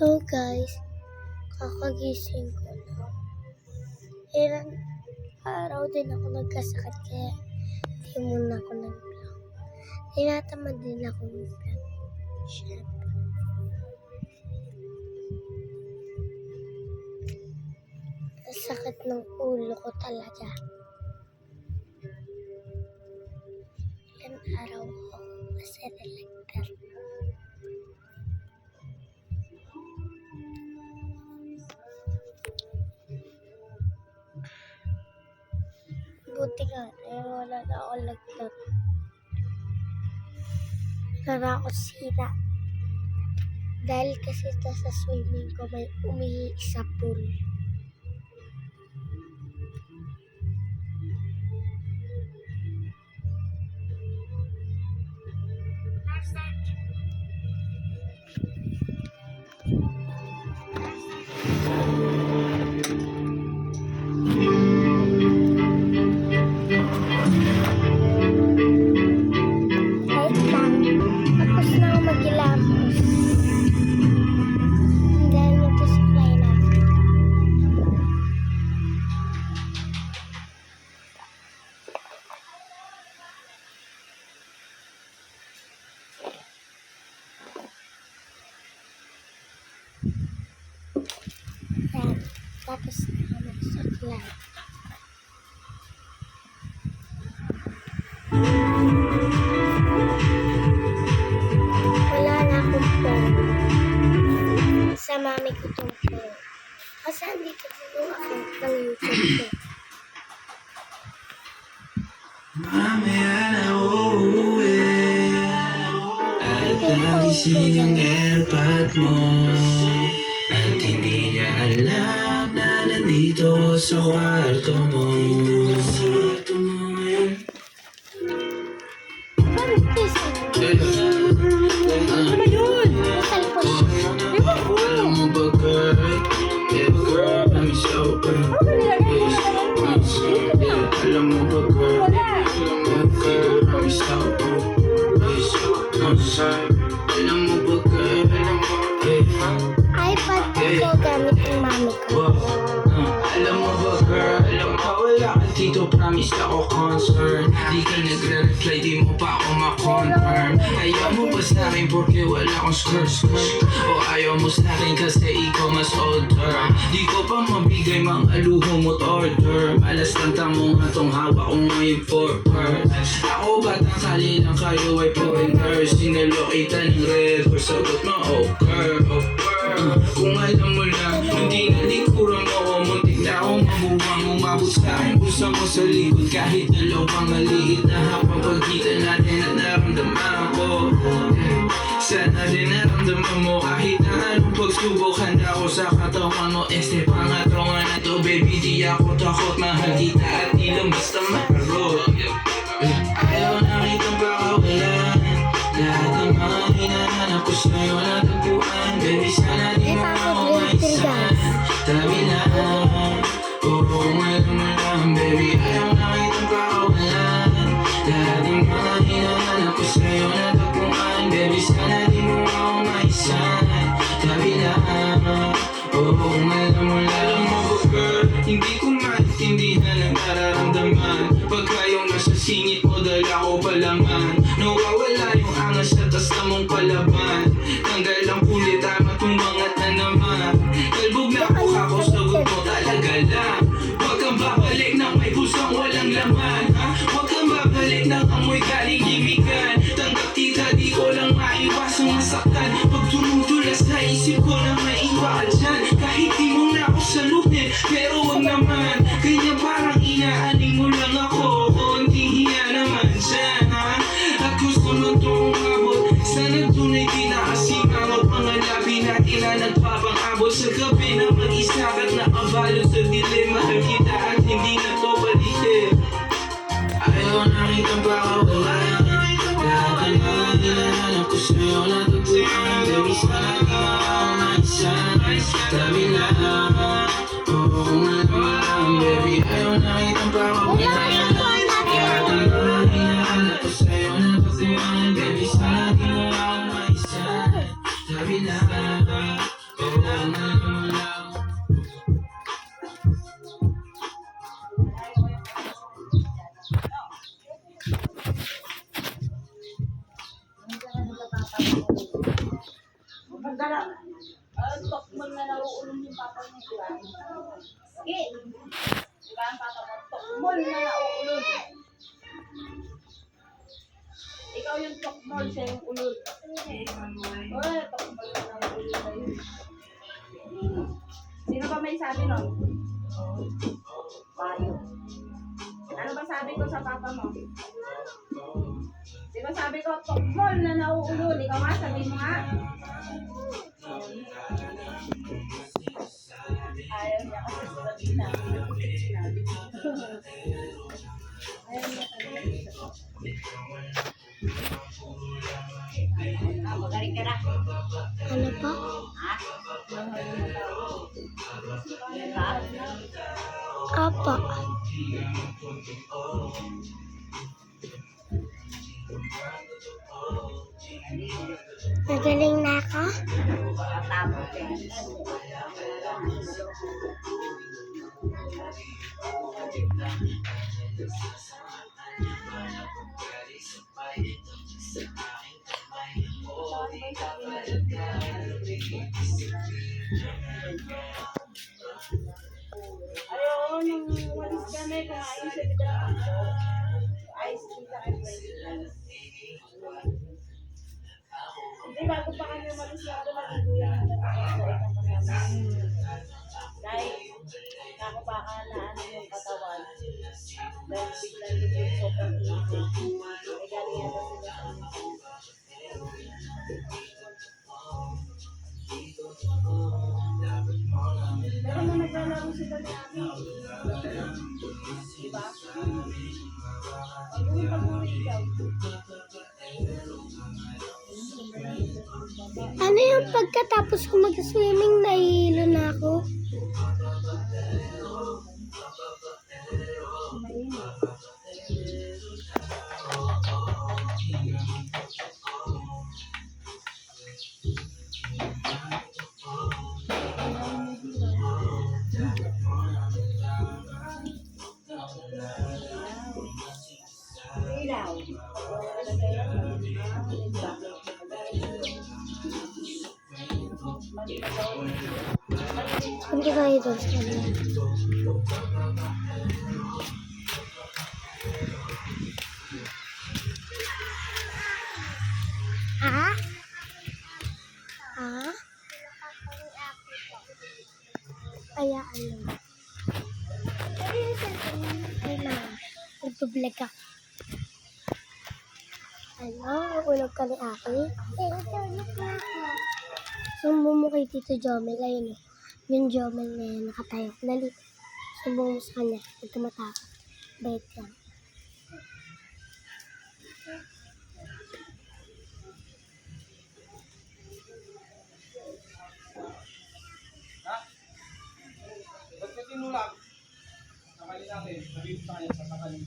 Hello guys, kakagising ko lang. Ilang araw din ako nagkasakit kaya di muna ako nag-vlog. Tinatamad din ako mag-vlog. Siyempre. Sakit ng ulo ko talaga. Ilang araw ako kasi nalagdar. Buti nga, eh, wala na ako laglag. Wala na ako sira. Dahil kasi sa swimming ko may umihi sa pool. Wala na akong phone. Sa mami ko itong phone. Kasi andito yung account ng YouTube ko. Mamaya na uuwi At nagising ang airpod mo At hindi niya alam nandito sa kwarto mo Ano? Ano yun? Alam mo ba girl Yeah girl, I'm so Ano yeah Alam mo ba girl. Yeah girl, I'm so I'm so Alam mo ba girl Yeah concern. Di ka nagre-reply, di mo pa ako ma-confirm. Ayaw mo ba sa akin porque wala akong skirt skirt. O ayaw mo sa akin kasi ikaw mas older Di ko pa mabigay mga luho mo't order. Malas lang tamo nga tong hawak ko ngayon for purse. Ako batang sali lang kayo ay foreigner? Sinalokitan ng red or sagot mo girl Uh, Kung alam mo lang, nung dinalikuran mo ako Muntik na akong mabuwang umabot sa akin Pusa mo sa kahit dalawang maliit na hapang Pagkita natin at naramdaman ko. Sana din naramdaman mo kahit na anong pagsubok Handa ako sa katawan mo. Este pangatrawa na to baby Di ako takot. Mahal kita at di lang basta makarot Ayaw na kitang pakawalan. Lahat ng mga hinahanap ko sa'yo natagpuan alam mo ba girl Hindi ko maintindihan ang nararamdaman. Pagka yung nasa singit mo dala ko palaman Nawawala yung angas sa tas mong palaban. Tanggal ang kulit tama tumangat na naman Kalbog na ako kako sagot mo talaga lang hinahanap ko sa'yo natagpuan Baby sana di mo ako maisan Tabi lang Oo kung alam mo lang Baby ayaw na pakawalan Sige. Di ba ang papa mo? Tokmol na nauulong. Ikaw yung tokmol, siya yung ulol. Oh, tokmol na nauulong sa'yo. Sino ba may sabi nun? Bayo. Ano ba sabi ko sa papa mo? Di ba sabi ko, tokmol na nauulol. Ikaw nga, sabi mo nga. Magaling ka na. Ano pa? Ha? Ha? Apa. Magaling na ako? Matapos eh. Ayaw, nung Hindi, bago pa kami umalis na ako, maligo yan. Dahil, baka na ano yung katawan. Dahil biglang lubog sobrang init. Ay, galing yata sila sa Ano yung pagkatapos ko mag-swimming, nahihilo na ako? Hindi ko ito sa kanya. Ha? Ha? Kaya ano? Ay na, nagbablog ako. Ano? Ulog ka ni Aki? Sumbong mo kay Tito Jomel. Ayun o. Yung Jomel na yan, nakatayo. Dali. Sumbong mo sa kanya. Huwag ka matakot. Bait yan. Ba't ka tinulak? Sakalin natin. Sabihin sa kanya, sasakalin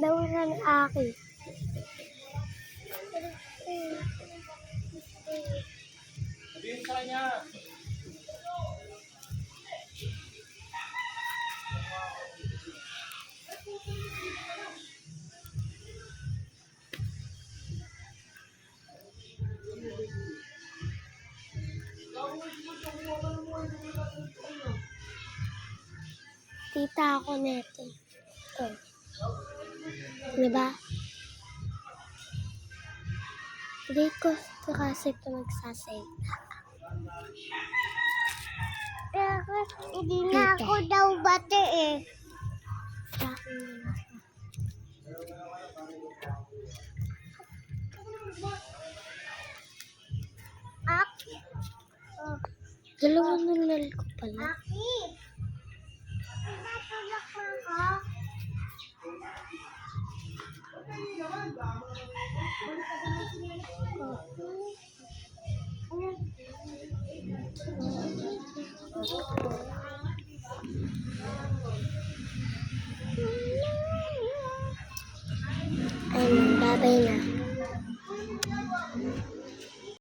daw na ni Aki. Sabihin sa kanya. Tita ako neto. Ito. Diba? Hindi ko kasi ito magsasalita. Hindi na ako daw bate eh. Sa akin na nunal ko pala. Aki. Ayun, babay na.